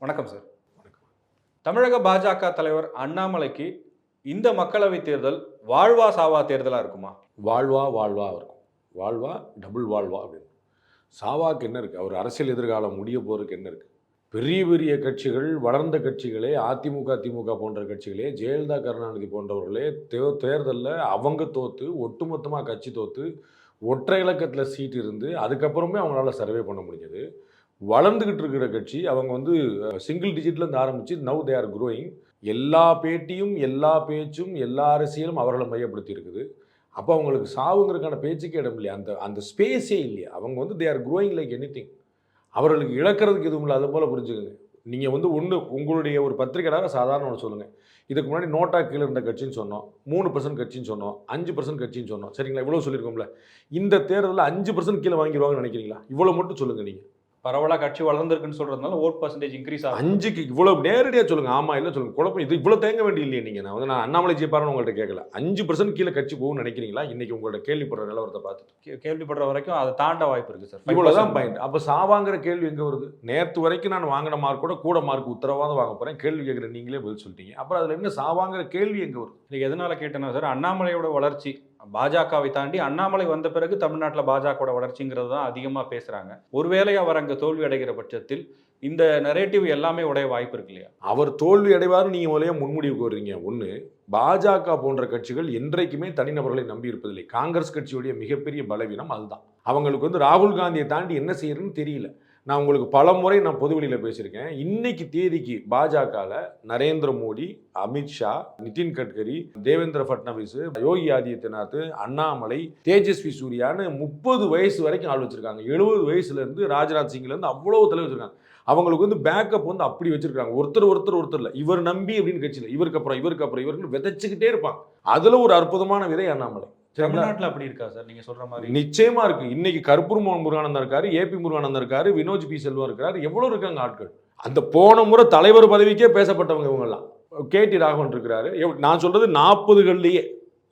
வணக்கம் சார் தமிழக பாஜக தலைவர் அண்ணாமலைக்கு இந்த மக்களவை தேர்தல் வாழ்வா சாவா தேர்தலாக இருக்குமா? வாழ்வா வாழ்வா இருக்கும். வாழ்வா டபுள் வாழ்வா அப்படின்னு. சாவாக்கு என்ன இருக்குது அவர் அரசியல் எதிர்காலம் முடிய போகிறதுக்கு என்ன இருக்குது பெரிய பெரிய கட்சிகள் வளர்ந்த கட்சிகளே அதிமுக திமுக போன்ற கட்சிகளே ஜெயலலிதா கருணாநிதி போன்றவர்களே தே தேர்தலில் அவங்க தோற்று ஒட்டுமொத்தமாக கட்சி தோற்று ஒற்றை இலக்கத்தில் சீட் இருந்து அதுக்கப்புறமே அவங்களால சர்வே பண்ண முடிஞ்சது. வளர்ந்துக்கிட்டு இருக்கிற கட்சி அவங்க வந்து சிங்கிள் டிஜிட்லேருந்து ஆரம்பித்து நவ் தே ஆர் குரோயிங் எல்லா பேட்டியும் எல்லா பேச்சும் எல்லா அரசியலும் அவர்களை மையப்படுத்தி இருக்குது அப்போ அவங்களுக்கு சாவுங்கிறதுக்கான பேச்சுக்கே இடம் இல்லையா? அந்த அந்த ஸ்பேஸே இல்லையா? அவங்க வந்து they are growing like any அவர்களுக்கு இழக்கிறதுக்கு எதுவும் இல்லை. அது போல் புரிஞ்சுக்கோங்க. நீங்கள் வந்து ஒன்று உங்களுடைய ஒரு பத்திரிகையாக சாதாரண ஒன்று சொல்லுங்கள் இதுக்கு முன்னாடி நோட்டா கீழே இருந்த கட்சின்னு சொன்னோம். மூணு பர்சன்ட் கட்சின்னு சொன்னோம். அஞ்சு பர்சன்ட் கட்சின்னு சொன்னோம். சரிங்களா? இவ்வளோ சொல்லியிருக்கோம்ல. இந்த தேர்தலில் அஞ்சு பர்சன்ட் கீழே வாங்கிடுவாங்கன்னு நினைக்கிறீங்களா? இவ்வளோ மட்டும் சொல்லுங்கள் நீங்கள் பரவலா கட்சி வளர்ந்துருக்குன்னு சொல்றதுனால ஓட் பர்சன்டேஜ் இன்க்ரீஸ் ஆகும் அஞ்சுக்கு இவ்வளோ நேரடியாக சொல்லுங்க. ஆமா இல்லை சொல்லுங்க. குழப்பம் இது இவ்வளோ தேங்க வேண்டிய இல்லையே நீங்கள் நான் வந்து நான் அண்ணாமலை ஜெயிப்பாருன்னு உங்கள்கிட்ட கேட்கல அஞ்சு பர்சன்ட் கீழே கட்சி போகும்னு நினைக்கிறீங்களா? இன்னைக்கு உங்களோட கேள்விப்படுற நிலவரத்தை பார்த்துட்டு. கேள்விப்படுற வரைக்கும் அதை தாண்ட வாய்ப்பு இருக்கு சார். இவ்வளோதான் பாயிண்ட் அப்போ சாவாங்கிற கேள்வி எங்கே வருது? நேற்று வரைக்கும் நான் வாங்கின மார்க்கோட கூட மார்க் உத்தரவாதம் வாங்க போகிறேன் கேள்வி கேட்குற நீங்களே பதில் சொல்லிட்டீங்க. அப்புறம் அதில் என்ன சாவாங்கிற கேள்வி எங்கே வருது? இன்னைக்கு எதனால கேட்டேன்னா சார் அண்ணாமலையோட வளர்ச்சி பாஜகவை தாண்டி அண்ணாமலை வந்த பிறகு தமிழ்நாட்டில் பாஜகவோட வளர்ச்சிங்கிறது தான் அதிகமாக பேசுகிறாங்க ஒருவேளை அவர் அங்கே தோல்வி அடைகிற பட்சத்தில் இந்த நரேட்டிவ் எல்லாமே உடைய வாய்ப்பு இருக்கு இல்லையா? அவர் தோல்வி அடைவார்னு நீங்கள் முதலையே முன்முடிவுக்கு வர்றீங்க ஒன்று பாஜக போன்ற கட்சிகள் என்றைக்குமே தனிநபர்களை நம்பி இருப்பதில்லை. காங்கிரஸ் கட்சியுடைய மிகப்பெரிய பலவீனம் அதுதான். அவங்களுக்கு வந்து ராகுல் காந்தியை தாண்டி என்ன செய்யறதுன்னு தெரியல. நான் உங்களுக்கு பல முறை நான் பொதுவெளியில் பேசியிருக்கேன். இன்னைக்கு தேதிக்கு பாஜகவில் நரேந்திர மோடி அமித்ஷா நிதின் கட்கரி தேவேந்திர ஃபட்னவிஸ் யோகி ஆதித்யநாத் அண்ணாமலை தேஜஸ்வி சூர்யான்னு முப்பது வயசு வரைக்கும் ஆள் வச்சுருக்காங்க. எழுபது வயசுலேருந்து ராஜ்நாத் சிங்லேருந்து அவ்வளோ தலைவர் தலை வச்சிருக்காங்க. அவங்களுக்கு வந்து பேக்கப் வந்து அப்படி வச்சிருக்காங்க. ஒருத்தர் ஒருத்தர் ஒருத்தர் இல்லை. இவர் நம்பி அப்படின்னு கட்சியில் இவருக்கு அப்புறம் இவருக்கு அப்புறம் இவருக்கு விதைச்சிக்கிட்டே இருப்பாங்க. அதில் ஒரு அற்புதமான விதை அண்ணாமலை. தமிழ்நாட்டில் அப்படி இருக்கா சார்? நீங்க சொல்ற மாதிரி. நிச்சயமா இருக்கு. இன்னைக்கு கருப்பூர் மோகன் முருகானந்தம் இருக்காரு ஏபி முருகானந்தம் இருக்காரு வினோஜ் பி செல்வம் இருக்காரு எவ்வளவு இருக்காங்க ஆட்கள்? அந்த போன முறை தலைவர் பதவிக்கே பேசப்பட்டவங்க இவங்கெல்லாம். கே டி ராகவன் இருக்கிறாரு. நான் சொல்றது நாற்பதுகள்லயே.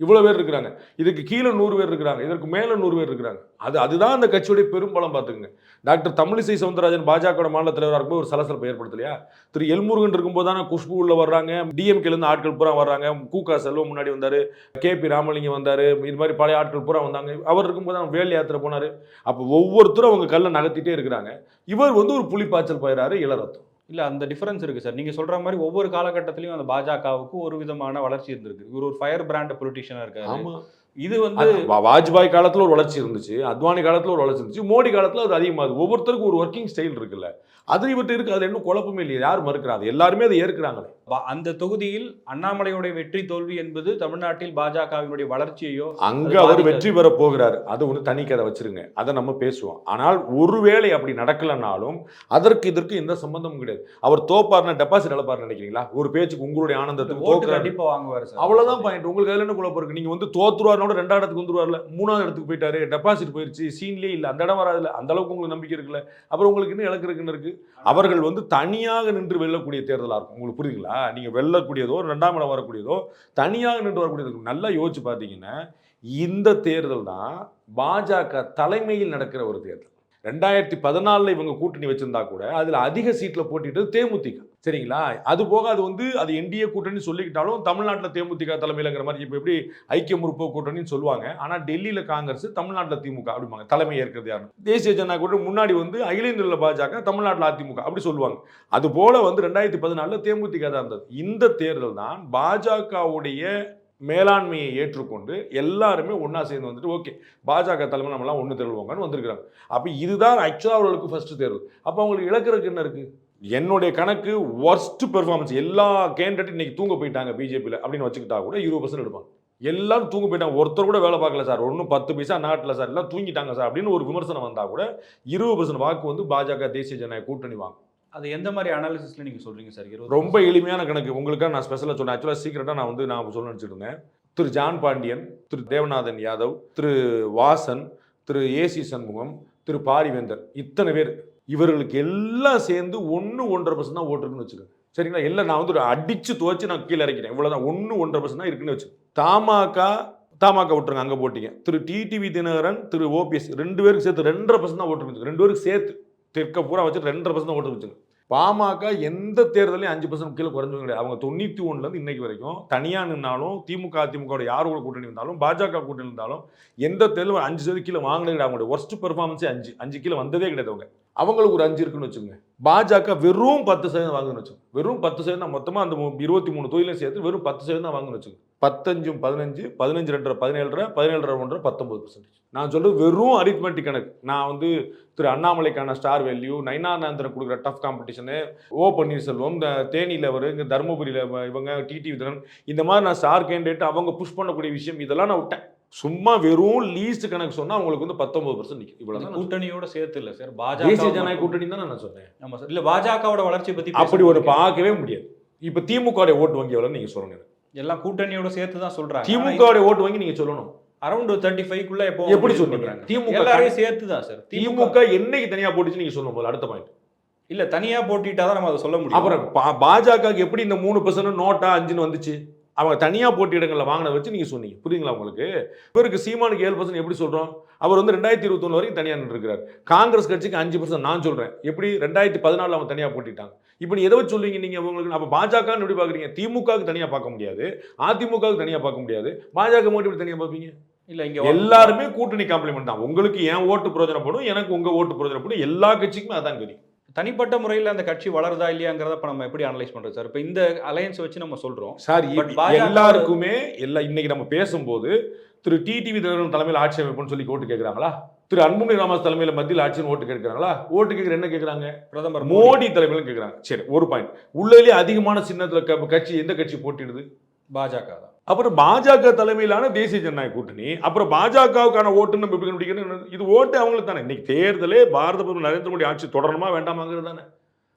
இவ்வளோ பேர் இருக்கிறாங்க. இதுக்கு கீழே நூறு பேர் இருக்கிறாங்க. இதற்கு மேலே நூறு பேர் இருக்கிறாங்க. அது அதுதான் அந்த கட்சியுடைய பெரும்பலம் பார்த்துக்குங்க. டாக்டர் தமிழிசை சவுந்தரராஜன் பாஜக மாநில தலைவராக இருக்கும்போது ஒரு சலசலப்பை ஏற்படுத்தலையா? திரு எல்முருகன் இருக்கும்போது தானே குஷ்பு உள்ள வர்றாங்க. டிஎம்கேலேருந்து ஆட்கள் பூரா வர்றாங்க. கூகா செல்வம் முன்னாடி வந்தார். கே பி ராமலிங்கம் வந்தார். இது மாதிரி பழைய ஆட்கள் பூரா வந்தாங்க. அவர் இருக்கும்போது தான் வேல் யாத்திரை போனார். அப்போ ஒவ்வொருத்தரும் அவங்க கல்லை நகர்த்திட்டே இருக்கிறாங்க. இவர் வந்து ஒரு புலிப்பாய்ச்சல் பயிராரு இளரத்தம். இல்ல அந்த டிஃபரன்ஸ் இருக்கு சார் நீங்க சொல்ற மாதிரி ஒவ்வொரு காலகட்டத்திலயும் அந்த பாஜகவுக்கு ஒரு விதமான வளர்ச்சி இருந்திருக்கு. இவர் ஒரு ஃபயர் பிராண்ட் பொலிட்டிஷியனா இருக்காரு. இது வந்து வாஜ்பாய் காலத்துல ஒரு வளர்ச்சி இருந்துச்சு அத்வானி காலத்துல ஒரு வளர்ச்சி இருந்துச்சு மோடி காலத்துல அது அதிகமாகுது. ஒவ்வொருத்தருக்கும் ஒரு ஒர்க்கிங் ஸ்டைல் இருக்குல்ல. அது இவர்கிட்ட இருக்கு அதுல இன்னும் குழப்பமே இல்லையா. யார் மறுக்கிறாங்க? எல்லாருமே அதை ஏற்கிறாங்களே. அந்த தொகுதியில் அண்ணாமலையுடைய வெற்றி தோல்வி என்பது தமிழ்நாட்டில் பாஜகவினுடைய வளர்ச்சியையோ அங்க அது அவர். வெற்றி பெற போகிறாரு. அது ஒன்று தனி கதை வச்சிருங்க. அதை நம்ம பேசுவோம். ஆனால் ஒருவேளை அப்படி நடக்கலனாலும் அதற்கு இதற்கு எந்த சம்பந்தமும் கிடையாது. அவர் தோப்பார்னா டெபாசிட் இழப்பார்னு நினைக்கிறீங்களா? ஒரு பேச்சுக்கு உங்களுடைய ஆனந்தத்துக்கு ஓட்டு தோக்குறாரு. கண்டிப்பா வாங்குவாரு சார். அவ்வளவுதான் பாயிண்ட் உங்களுக்கு அதுல என்ன குழப்பம் இருக்கு? நீங்க வந்து தோத்துருவாருனோட ரெண்டாவது இடத்துக்கு வந்துருவார்ல. மூணாவது இடத்துக்கு போயிட்டாரு. டெபாசிட் போயிருச்சு. சீன்லயே இல்ல. அந்த இடம் வராதுல அந்த அளவுக்கு உங்களுக்கு நம்பிக்கை இருக்குல்ல. அப்புறம் உங்களுக்கு இன்னும் இழக்கிறதுக்குன்னு இருக்கு? அவர்கள் வந்து தனியாக நின்று வெல்லக்கூடிய தேர்தலாக இருக்கும். உங்களுக்கு புரியுதுங்களா? நீங்கள் வெல்லக்கூடியதோ ரெண்டாம் இடம் வரக்கூடியதோ தனியாக நின்று வரக்கூடியது இருக்கும். நல்லா யோசிச்சு பார்த்தீங்கன்னா இந்த தேர்தல் தான் பாஜக தலைமையில் நடக்கிற ஒரு தேர்தல். ரெண்டாயிரத்தி பதினாலில் இவங்க கூட்டணி வச்சுருந்தா கூட அதில் அதிக சீட்டில் போட்டிட்டது தேமுதிக. சரிங்களா? அது போக அது வந்து அது என்டிஏ கூட்டணி சொல்லிக்கிட்டாலும் தமிழ்நாட்டில் தேமுதிக தலைமையிலங்கிற மாதிரி இப்போ எப்படி ஐக்கிய முற்போக்கு கூட்டணின்னு சொல்லுவாங்க. ஆனால் டெல்லியில் காங்கிரஸ் தமிழ்நாட்டில் திமுக அப்படிம்பாங்க. தலைமை ஏற்கிறது யாரும் தேசிய ஜனநாயக கூட்டணி முன்னாடி வந்து அகில இந்திய பாஜக தமிழ்நாட்டில் அதிமுக அப்படி சொல்லுவாங்க. அது போல வந்து ரெண்டாயிரத்தி பதினாலில் தேமுதிக தான் இருந்தது. இந்த தேர்தல் தான் பாஜகவுடைய மேலாண்மையை ஏற்றுக்கொண்டு எல்லாருமே ஒன்றா சேர்ந்து வந்துட்டு ஓகே பாஜக தலைமை நம்மளாம் ஒன்று தேர்வுவாங்கன்னு வந்திருக்கிறாங்க. அப்போ இதுதான் ஆக்சுவலாக அவர்களுக்கு ஃபஸ்ட்டு தேர்வு. அப்போ அவங்களுக்கு இழக்கிறதுக்கு என்ன இருக்குது என்னுடைய கணக்கு ஒர்ஸ்ட் பெர்ஃபார்மன்ஸ் எல்லா கேண்டிடேட் இன்னைக்கு தூங்க போயிட்டாங்க பிஜேபியில் அப்படின்னு வச்சுக்கிட்டா கூட இருபது பர்சன்ட் எடுப்பாங்க. எல்லாரும் தூங்க போயிட்டாங்க. ஒருத்தர் கூட வேலை பார்க்கல சார். ஒன்றும் பத்து பைசா நாட்டில் சார். எல்லாம் தூங்கிட்டாங்க சார் அப்படின்னு ஒரு விமர்சனம் வந்தால் கூட இருபது பர்சன்ட் வாக்கு வந்து பாஜக தேசிய ஜனநாயக கூட்டணி வாங்க. அது எந்த மாதிரி அனாலிசிஸ்ல நீங்க சொல்றீங்க சார்? ரொம்ப எளிமையான கணக்கு. உங்களுக்காக நான் ஸ்பெஷலாக சொன்னேன். ஆக்சுவலாக சீக்கிரட்டாக நான் வந்து நான் சொல்ல நினச்சிட்டு இருந்தேன் திரு ஜான் பாண்டியன் திரு தேவநாதன் யாதவ் திரு வாசன் திரு ஏசி சண்முகம் திரு பாரிவேந்தர். இத்தனை பேர். இவர்களுக்கு எல்லாம் சேர்ந்து ஒன்று ஒன்றரை பர்சன்ட் தான் ஓட்டுருக்குன்னு வச்சுக்கோங்க. சரிங்களா? எல்லாம் நான் வந்து ஒரு அடிச்சு நான் கீழே இறக்கிட்டேன். இவ்வளோதான் ஒன்று ஒன்றரை பர்சன்ட் தான் இருக்குன்னு வச்சு தாமாக்கா தாமாக்கா விட்டுருங்க. அங்கே போட்டிங்க. திரு டிடிவி தினகரன் திரு ஓபிஎஸ் ரெண்டு பேருக்கு சேர்த்து ரெண்டரை பர்சன்ட் தான் ஓட்டு ரெண்டு பேருக்கு சேர்த்து தெற்க பூரா வச்சு ரெண்டரை பர்சன்ட் தான் ஓட்டு வச்சுங்க பாமக எந்த தேர்தலையும் அஞ்சு பர்சன்ட் கீழே குறைஞ்சவங்க கிடையாது. அவங்க தொண்ணூத்தி ஒன்றுலேருந்து இருந்து இன்னைக்கு வரைக்கும் தனியாக நின்னாலும் திமுக அதிமுக யார் கூட கூட்டணி இருந்தாலும் பாஜக கூட்டணி இருந்தாலும் எந்த தேர்தலும் ஒரு அஞ்சு சதவீதம் கீழே வாங்கினது கிடையாது. அவங்களுடைய ஒர்ஸ்ட் பெர்ஃபார்மன்ஸே அஞ்சு. அஞ்சு கீழே வந்ததே கிடையாது அவங்க. அவங்களுக்கு ஒரு அஞ்சு இருக்குன்னு வச்சுக்கோங்க. பாஜக வெறும் பத்து சதவீதம் வாங்குன்னு வச்சுங்க வெறும் பத்து சதவீதம் மொத்தமாக அந்த இருபத்தி மூணு தொழிலையும் சேர்த்து வெறும் பத்து சதவீதம் தான் வாங்குன்னு வச்சுங்க பத்தஞ்சும் பதினஞ்சு பதினஞ்சு ரெண்டரை பதினேழரை பதினேழரை ஒன்றரை பத்தொன்பது பர்சன்டேஜ் நான் சொல்றது வெறும் அரித்மெட்டிக் கணக்கு. நான் வந்து திரு அண்ணாமலைக்கான ஸ்டார் வேல்யூ நயனானந்தன் கொடுக்குற டஃப் காம்படிஷனு ஓ பன்னீர்செல்வம் இந்த தேனியில் அவர் இங்கே தருமபுரியில் இவங்க டிடி விதரன் இந்த மாதிரி நான் ஸ்டார் கேண்டிடேட் அவங்க புஷ் பண்ணக்கூடிய விஷயம் இதெல்லாம் நான் விட்டேன். சும்மா வெறும் லீஸ்ட் கணக்கு சொன்னா அவங்களுக்கு வந்து பத்தொன்பது பர்சன்ட் நிற்கும் இது இவ்வளோ கூட்டணியோட சேர்த்து இல்ல சார் தேசிய பாஜக ஜனநாயக கூட்டணி தான் நான் சொன்னேன். ஆமா சார் இல்ல பாஜகவோட வளர்ச்சி பத்தி அப்படி ஒரு பார்க்கவே முடியாது. இப்போ திமுக ஓட்டு வங்கி எவ்வளோன்னு நீங்க சொல்லணும் எல்லாம் கூட்டணியோட சேர்த்து தான் சொல்றாங்க. திமுக ஓட்டு வங்கி நீங்க சொல்லணும். அரௌண்ட் தேர்ட்டி ஃபைவ் குள்ள எப்போ எப்படி? பண்றாங்க? திமுக எல்லாரையும் சேர்த்து தான் சார் திமுக என்னைக்கு தனியா போட்டுச்சு நீங்க சொல்லணும் போல அடுத்த பாயிண்ட் இல்ல தனியா போட்டிட்டா தான் நம்ம அதை சொல்ல முடியும். அப்புறம் பா- பாஜகவுக்கு எப்படி இந்த மூணு பர்சன்ட் நோட்டா அஞ்சுன்னு வந்துச்சு? அவங்க தனியா போட்டி இடங்களில் வாங்கினத வச்சு நீங்க சொன்னீங்க. புரியுங்களா உங்களுக்கு? இவருக்கு சீமானுக்கு ஏழு பர்சன்ட் எப்படி சொல்றோம்? அவர் வந்து ரெண்டாயிரத்தி இருபத்தொன்னு வரைக்கும் தனியா நின்றுருக்காரு காங்கிரஸ் கட்சிக்கு அஞ்சு பர்சன்ட் நான் சொல்றேன். எப்படி? ரெண்டாயிரத்தி பதினாலில் அவங்க தனியா போட்டிட்டாங்க. இப்போ நீ எதை வச்சு சொல்லுவீங்க நீங்க உங்களுக்கு? அப்போ பாஜகன்னு எப்படி பாக்குறீங்க திமுகவுக்கு தனியா பார்க்க முடியாது. அதிமுகவுக்கு தனியா பார்க்க முடியாது. பாஜக மட்டும் எப்படி தனியா பார்ப்பீங்க? இல்ல இங்க எல்லாருமே கூட்டணி காம்ப்ளிமெண்ட் தான். உங்களுக்கு என் ஓட்டு பிரயோஜனப்படும்? எனக்கு உங்க ஓட்டு பிரயோஜனப்படும். எல்லா கட்சிக்குமே அதான் கதி. தனிப்பட்ட முறையில் அந்த கட்சி வளருதா இல்லையாங்கிறத இப்போ நம்ம எப்படி அனலைஸ் பண்றது? சார் இப்போ இந்த அலையன்ஸ் வச்சு நம்ம சொல்றோம். சார் எல்லாருக்குமே எல்லா இன்னைக்கு நம்ம பேசும்போது திரு டிடிவி தினகரன் தலைமையில் ஆட்சி அமைப்புன்னு சொல்லி ஓட்டு கேட்குறாங்களா திரு அன்புமணி ராமதாஸ் தலைமையில் மத்தியில் ஆட்சின்னு ஓட்டு கேட்குறாங்களா ஓட்டு கேட்குற என்ன கேட்குறாங்க பிரதமர் மோடி தலைமையில கேட்குறாங்க சரி ஒரு பாயிண்ட் உள்ளதுலேயே அதிகமான சின்னத்தில் கட்சி எந்த கட்சி போட்டிடுது பாஜக தான். அப்புறம் பாஜக தலைமையிலான தேசிய ஜனநாயக கூட்டணி அப்புறம் பாஜகவுக்கான ஓட்டு நம்ம எப்படி கண்டுபிடிக்கணும் இது ஓட்டு அவங்களுக்கு தானே. இன்னைக்கு தேர்தலே பாரத பிரதமர் நரேந்திர மோடி ஆட்சி தொடரணுமா வேண்டாமாங்கிறது தானே.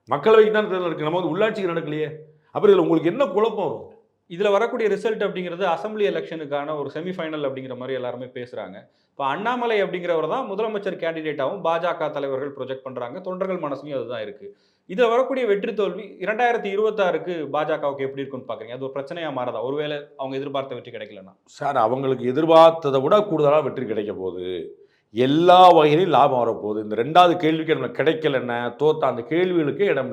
மக்களவைக்கு தானே தேர்தல் இருக்கு நம்ம வந்து உள்ளாட்சிக்கு நடக்கலையே. அப்புறம் இதில் உங்களுக்கு என்ன குழப்பம் வரும்? இதில் வரக்கூடிய ரிசல்ட் அப்படிங்கிறது அசெம்பிளி எலெக்ஷனுக்கான ஒரு செமிஃபைனல் அப்படிங்கிற மாதிரி எல்லாருமே பேசுகிறாங்க இப்போ அண்ணாமலை அப்படிங்கிறவர் தான் முதலமைச்சர் கேண்டிடேட்டாகவும் பாஜக தலைவர்கள் ப்ரொஜெக்ட் பண்ணுறாங்க தொண்டர்கள் மனசுலையும் அதுதான் இருக்குது இதில் வரக்கூடிய வெற்றி தோல்வி இரண்டாயிரத்தி இருபத்தாறுக்கு பாஜகவுக்கு எப்படி இருக்குன்னு பார்க்குறீங்க அது ஒரு பிரச்சனையாக மாறதா? ஒருவேளை அவங்க எதிர்பார்த்த வெற்றி கிடைக்கலன்னா. சார் அவங்களுக்கு எதிர்பார்த்ததை விட கூடுதலாக வெற்றி கிடைக்க போகுது. எல்லா வகையிலையும் லாபம் வரப்போகுது. இந்த ரெண்டாவது கேள்விக்கு நம்ம கிடைக்கலன்னா தோத்த அந்த கேள்விகளுக்கு இடம்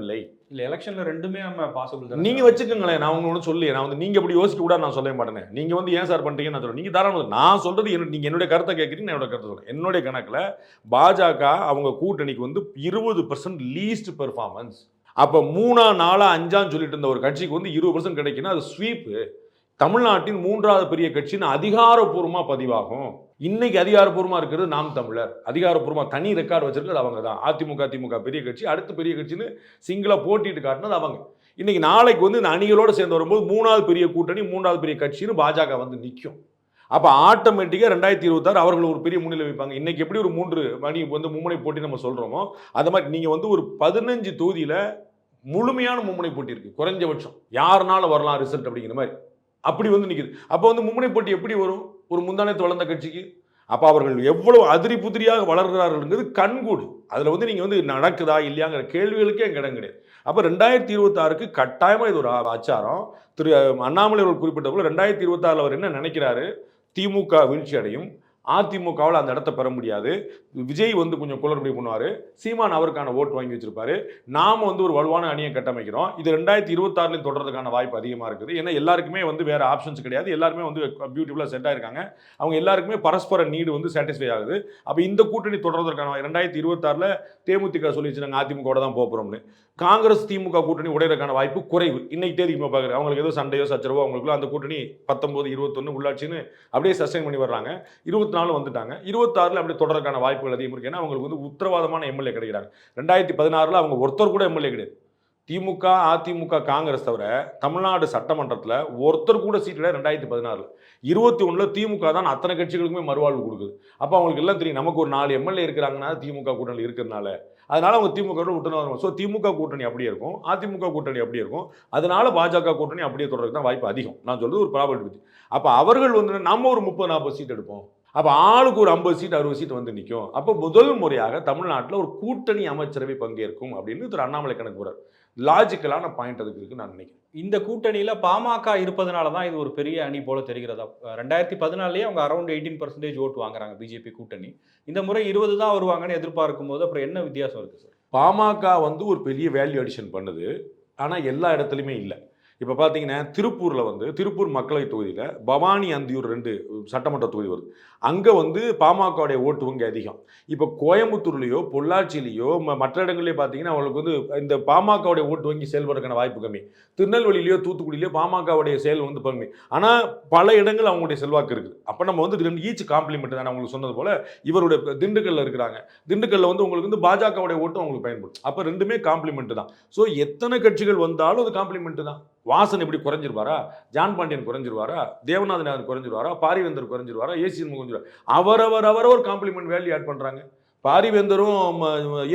இல்லை எலெக்ஷன்ல ரெண்டுமே நம்ம பாசிபிள் நீங்க வச்சுக்கோங்களேன் நான் உங்க ஒன்றும் சொல்லி நான் வந்து நீங்க இப்படி யோசிக்க கூட நான் சொல்ல மாட்டேனே. நீங்க வந்து ஏன் சார் பண்றீங்கன்னு நான் சொல்றேன். நீங்க தாராளம் நான் சொல்றது என்ன நீங்க என்னுடைய கருத்தை கேட்குறீங்க நான் என்னோட கருத்தை சொல்றேன். என்னுடைய கணக்குல பாஜக அவங்க கூட்டணிக்கு வந்து இருபது பர்சன்ட் லீஸ்ட் பெர்ஃபார்மன்ஸ் அப்ப மூணா நாலா அஞ்சான்னு சொல்லிட்டு இருந்த ஒரு கட்சிக்கு வந்து இருபது பர்சன்ட் கிடைக்குன்னா அது ஸ்வீப்பு தமிழ்நாட்டின் மூன்றாவது பெரிய கட்சின்னு அதிகாரப்பூர்வமா பதிவாகும். இன்னைக்கு அதிகாரப்பூர்வமாக இருக்கிறது நாம் தமிழர். அதிகாரப்பூர்வமாக தனி ரெக்கார்டு வச்சிருக்கிறது அவங்க தான். அதிமுக திமுக பெரிய கட்சி அடுத்த பெரிய கட்சின்னு சிங்கிளாக போட்டிட்டு காட்டினது அவங்க. இன்னைக்கு நாளைக்கு வந்து இந்த அணிகளோடு சேர்ந்து வரும்போது மூணாவது பெரிய கூட்டணி மூணாவது பெரிய கட்சின்னு பாஜக வந்து நிற்கும் அப்போ ஆட்டோமேட்டிக்காக ரெண்டாயிரத்தி இருபத்தாறு அவர்கள் ஒரு பெரிய முன்னிலை வைப்பாங்க. இன்னைக்கு எப்படி ஒரு மூன்று மணி வந்து மும்முனை போட்டி நம்ம சொல்கிறோமோ அது மாதிரி நீங்கள் வந்து ஒரு பதினஞ்சு தொகுதியில் முழுமையான மும்முனை போட்டி இருக்குது குறைஞ்சபட்சம். யாருனாலும் வரலாம் ரிசல்ட் அப்படிங்கிற மாதிரி. அப்படி வந்து நிற்குது அப்போ வந்து மும்முனை போட்டி எப்படி வரும்? ஒரு முந்தானத்து வளர்ந்த கட்சிக்கு அப்போ அவர்கள் எவ்வளவு அதிரி புதிரியாக வளர்கிறார்கள்ங்கிறது கண்கூடு. அதில் வந்து நீங்கள் வந்து நடக்குதா இல்லையாங்கிற கேள்விகளுக்கே இடம் கிடையாது. அப்போ ரெண்டாயிரத்தி இருபத்தாறுக்கு கட்டாயமாக இது ஒரு ஆச்சாரம். திரு அண்ணாமலை அவர்கள் குறிப்பிட்ட போல ரெண்டாயிரத்தி இருபத்தாறில் அவர் என்ன நினைக்கிறாரு? திமுக வீழ்ச்சி அடையும் அதிமுகவில் அந்த இடத்த பெற முடியாது. விஜய் வந்து கொஞ்சம் குளறுபடி பண்ணுவார். சீமான் அவருக்கான ஓட்டு வாங்கி வச்சிருப்பாரு. நாம வந்து ஒரு வலுவான அணியை கட்டமைக்கிறோம். இது ரெண்டாயிரத்தி இருபத்தாறுலையும் தொடர்றதுக்கான வாய்ப்பு அதிகமாக இருக்குது. ஏன்னா எல்லாருக்குமே வந்து வேறு ஆப்ஷன்ஸ் கிடையாது. எல்லாருமே வந்து பியூட்டிஃபுல்லாக செட் ஆயிருக்காங்க. அவங்க எல்லாருக்குமே பரஸ்பர நீடு வந்து சாட்டிஸ்ஃபை ஆகுது. அப்போ இந்த கூட்டணி தொடர்றதுக்கான ரெண்டாயிரத்தி இருபத்தாறில் தேமுதிக சொல்லிச்சு நாங்கள் அதிமுக தான் போகிறோம்னு காங்கிரஸ் திமுக கூட்டணி உடையறதுக்கான வாய்ப்பு குறைவு. இன்னைக்கு தேதிக்கு பார்க்குறேன் அவங்களுக்கு ஏதோ சண்டையோ சச்சரவோ அவங்களுக்குள்ள அந்த கூட்டணி பத்தொம்போது இருபத்தொன்று உள்ளாட்சின்னு அப்படியே சஸ்டைன் பண்ணி வர்றாங்க. இருபத்தி நாலு வந்துட்டாங்க. இருபத்தாறில் அப்படியே தொடர்றதுக்கான வாய்ப்புகள் அதிகம் இருக்கு. ஏன்னா அவங்களுக்கு வந்து உத்தரவாதமான எம்எல்ஏ கிடைக்கிறாங்க. ரெண்டாயிரத்தி பதினாறில் அவங்க ஒருத்தர் கூட எம்எல்ஏ கிடையாது. திமுக அதிமுக காங்கிரஸ் தவிர தமிழ்நாடு சட்டமன்றத்தில் ஒருத்தர் கூட சீட் கிடையாது ரெண்டாயிரத்தி பதினாறில் இருபத்தி ஒன்றில் திமுக தான் அத்தனை கட்சிகளுக்குமே மறுவாழ்வு கொடுக்குது. அப்போ அவங்களுக்கு எல்லாம் தெரியும் நமக்கு ஒரு நாலு எம்எல்ஏ இருக்கிறாங்கன்னா திமுக கூட்டணி இருக்கிறதுனால அதனால அவங்க திமுக விட்டு ஸோ திமுக கூட்டணி அப்படியே இருக்கும். அதிமுக கூட்டணி அப்படியே இருக்கும். அதனால பாஜக கூட்டணி அப்படியே தொடர்றதுக்கு தான் வாய்ப்பு அதிகம். நான் சொல்றது ஒரு ப்ராபர்ட்டி பற்றி அப்போ அவர்கள் வந்து நம்ம ஒரு முப்பது நாற்பது சீட் எடுப்போம். அப்போ ஆளுக்கு ஒரு ஐம்பது சீட் அறுபது சீட் வந்து நிற்கும் அப்போ முதல் முறையாக தமிழ்நாட்டில் ஒரு கூட்டணி அமைச்சரவை பங்கேற்கும் அப்படின்னு திரு அண்ணாமலை கணக்கு போறார் லாஜிக்கலான பாயிண்ட் அதுக்கு இருக்கு நான் நினைக்கிறேன். இந்த கூட்டணியில பாமக இருப்பதனால தான் இது ஒரு பெரிய அணி போல தெரிகிறதா? ரெண்டாயிரத்தி பதினாலே அவங்க அரௌண்ட் எயிட்டீன் பர்சன்டேஜ் ஓட்டு வாங்குறாங்க பிஜேபி கூட்டணி. இந்த முறை இருபது தான் வருவாங்கன்னு எதிர்பார்க்கும் போது அப்புறம் என்ன வித்தியாசம் இருக்கு சார் பாமக வந்து ஒரு பெரிய வேல்யூ அடிஷன் பண்ணுது. ஆனால் எல்லா இடத்துலையுமே இல்லை. இப்போ பார்த்தீங்கன்னா திருப்பூரில் வந்து திருப்பூர் மக்களவை தொகுதியில் பவானி அந்தியூர் ரெண்டு சட்டமன்ற தொகுதி வருது. அங்கே வந்து பாமகவுடைய ஓட்டு வங்கி அதிகம். இப்போ கோயம்புத்தூர்லேயோ பொள்ளாச்சியிலையோ ம- மற்ற இடங்கள்லேயோ பார்த்தீங்கன்னா அவங்களுக்கு வந்து இந்த பாமகவுடைய ஓட்டு வங்கி செயல்படுறதுக்கான வாய்ப்பு கம்மி. திருநெல்வேலியிலையோ தூத்துக்குடியிலையோ பாமகவுடைய செயல் வந்து கம்மி. ஆனால் பல இடங்கள் அவங்களுடைய செல்வாக்கு இருக்குது. அப்போ நம்ம வந்து ரெண்டு ஈச் காம்ப்ளிமெண்ட் தான் அவங்களுக்கு சொன்னது போல் இவருடைய திண்டுக்கல்ல இருக்கிறாங்க. திண்டுக்கல்ல வந்து உங்களுக்கு வந்து பாஜகவுடைய ஓட்டும் அவங்களுக்கு பயன்படும். அப்போ ரெண்டுமே காம்ப்ளிமெண்ட் தான். ஸோ எத்தனை கட்சிகள் வந்தாலும் அது காம்ப்ளிமெண்ட் தான். வாசன் எப்படி குறைஞ்சிருவாரா? ஜான் பாண்டியன் குறைஞ்சிருவாரா? தேவநாதநாதன் குறைஞ்சிருவாரா? பாரிவேந்தர் குறைஞ்சிருவாரா? ஏசி சண்முகம் அவர் அவரவர் அவரவர் காம்ப்ளிமெண்ட் வேல்யூ ஆட் பண்ணுறாங்க பாரிவேந்தரும்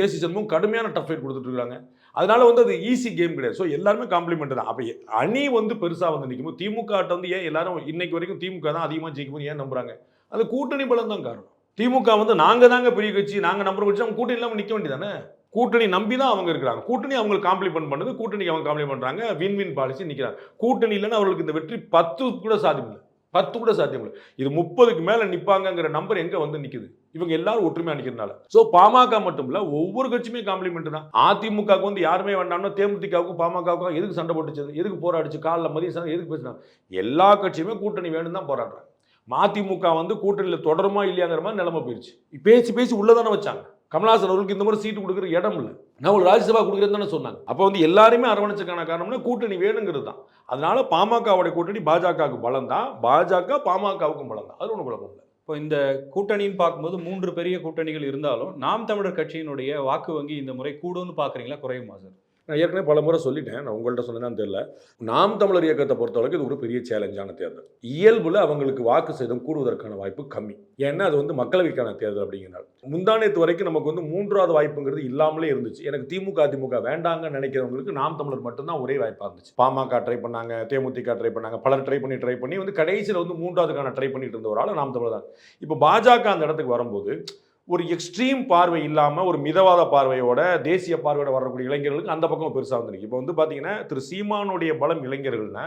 ஏசி சண்முகம் கடுமையான டஃப் ஃபைட் கொடுத்துட்ருக்காங்க அதனால வந்து அது ஈஸி கேம் கிடையாது. ஸோ எல்லாருமே காம்ப்ளிமெண்ட் தான். அப்போ அணி வந்து பெருசாக வந்து நிற்கும் திமுக ஆட்ட வந்து ஏன் எல்லாரும் இன்னைக்கு வரைக்கும் திமுக தான் அதிகமாக ஜெயிக்கும் ஏன் நம்புறாங்க? அது கூட்டணி பலம் தான் காரணம். திமுக வந்து நாங்கள் தாங்க பெரிய கட்சி நாங்கள் நம்புற கட்சி அவங்க கூட்டணி இல்லாமல் நிற்க வேண்டியதானே கூட்டணி நம்பி தான் அவங்க இருக்கிறாங்க. கூட்டணி அவங்களுக்கு காம்ப்ளிமெண்ட் பண்ணுது கூட்டணிக்கு அவங்க காம்ப்ளிமெண்ட் பண்ணுறாங்க வின் வின் பாலிசி நிற்கிறாங்க கூட்டணி இல்லைன்னா அவர்களுக்கு இந்த வெற்றி பத்து கூட சாத்தியமில்லை. பத்து கூட சாத்தியமில்லை. இது முப்பதுக்கு மேலே நிற்பாங்கங்கிற நம்பர் எங்கே வந்து நிற்கிது இவங்க எல்லாரும் ஒற்றுமையாக நிற்கிறனால ஸோ பாமக மட்டும் இல்லை ஒவ்வொரு கட்சியுமே காம்ப்ளிமெண்ட் தான். அதிமுகவுக்கு வந்து யாருமே வேண்டாம்னா தேமுதிகவுக்கும் பாமகவுக்கும் எதுக்கு சண்டை போட்டுச்சு? எதுக்கு போராடிச்சு? காலில் மதிய சண்டை எதுக்கு பேசினாங்க எல்லா கட்சியுமே கூட்டணி வேணும் தான் போராடுறாங்க. மதிமுக வந்து கூட்டணியில் தொடருமா இல்லையாங்கிற மாதிரி நிலைமை போயிடுச்சு பேசி பேசி உள்ளதானே வச்சாங்க. கமல்ஹாசன் அவர்களுக்கு இந்த மாதிரி சீட்டு கொடுக்குற இடம் இல்லை. நான் ஒரு ராஜ்யசபா கொடுக்குறேன்னு தானே சொன்னாங்க அப்போ வந்து எல்லாருமே அரவணைச்சக்கான காரணம்னா கூட்டணி வேணுங்கிறது தான். அதனால பாமகவுடைய கூட்டணி பாஜகவுக்கு பலம் தான். பாஜக பாமகவுக்கும் பலம் தான். அது ஒன்றும் குழப்பம் இல்லை. இப்போ இந்த கூட்டணின்னு பார்க்கும்போது மூன்று பெரிய கூட்டணிகள் இருந்தாலும் நாம் தமிழர் கட்சியினுடைய வாக்கு வங்கி இந்த முறை கூடும்னு பார்க்குறீங்களா? குறையுமா சார்? நான் ஏற்கனவே பல முறை சொல்லிட்டேன் நான் உங்கள்கிட்ட சொன்னேன்னு தெரியல. நாம் தமிழர் இயக்கத்தை பொறுத்தளவுக்கு இது ஒரு பெரிய சேலஞ்சான தேர்தல். இயல்புல அவங்களுக்கு வாக்கு சேதம் கூடுவதற்கான வாய்ப்பு கம்மி. ஏன்னா அது வந்து மக்களவைக்கான தேர்தல் அப்படிங்கிறனால. முந்தானத்து வரைக்கும் நமக்கு வந்து மூன்றாவது வாய்ப்புங்கிறது இல்லாமலே இருந்துச்சு. எனக்கு திமுக அதிமுக வேண்டாங்கன்னு நினைக்கிறவங்களுக்கு நாம் தமிழர் மட்டும்தான் ஒரே வாய்ப்பாக இருந்துச்சு. பாமக ட்ரை பண்ணாங்க தேமுதிக ட்ரை பண்ணாங்க பலர் ட்ரை பண்ணி ட்ரை பண்ணி வந்து கடைசியில் வந்து மூன்றாவதுக்கான ட்ரை பண்ணிட்டு இருந்த ஒரு ஆள் நாம் தமிழர் தான். இப்போ பாஜக அந்த இடத்துக்கு வரும்போது ஒரு எக்ஸ்ட்ரீம் பார்வை இல்லாமல் ஒரு மிதவாத பார்வையோட தேசிய பார்வையோட வரக்கூடிய இளைஞர்களுக்கு அந்த பக்கம் பெருசாக வந்துருக்கு. இப்போ வந்து பார்த்தீங்கன்னா திரு சீமானுடைய பலம் இளைஞர்கள்னா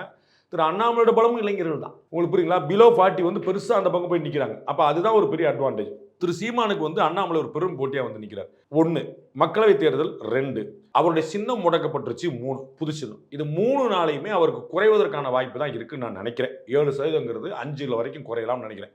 திரு அண்ணாமலையோட பலமும் இளைஞர்கள் தான். உங்களுக்கு புரியுங்களா? பிலோ ஃபார்ட்டி வந்து பெருசாக அந்த பக்கம் போய் நிற்கிறாங்க அப்போ அதுதான் ஒரு பெரிய அட்வான்டேஜ் திரு சீமானுக்கு வந்து அண்ணாமலை ஒரு பெரும் போட்டியாக வந்து நிற்கிறார் ஒன்று மக்களவை தேர்தல். ரெண்டு அவருடைய சின்னம் முடக்கப்பட்டுருச்சு மூணு புது சின்னம். இது மூணு நாளையுமே அவருக்கு குறைவதற்கான வாய்ப்பு தான் இருக்குன்னு நான் நினைக்கிறேன். ஏழு சதவீதங்கிறது அஞ்சுல வரைக்கும் குறையலாம்னு நினைக்கிறேன்.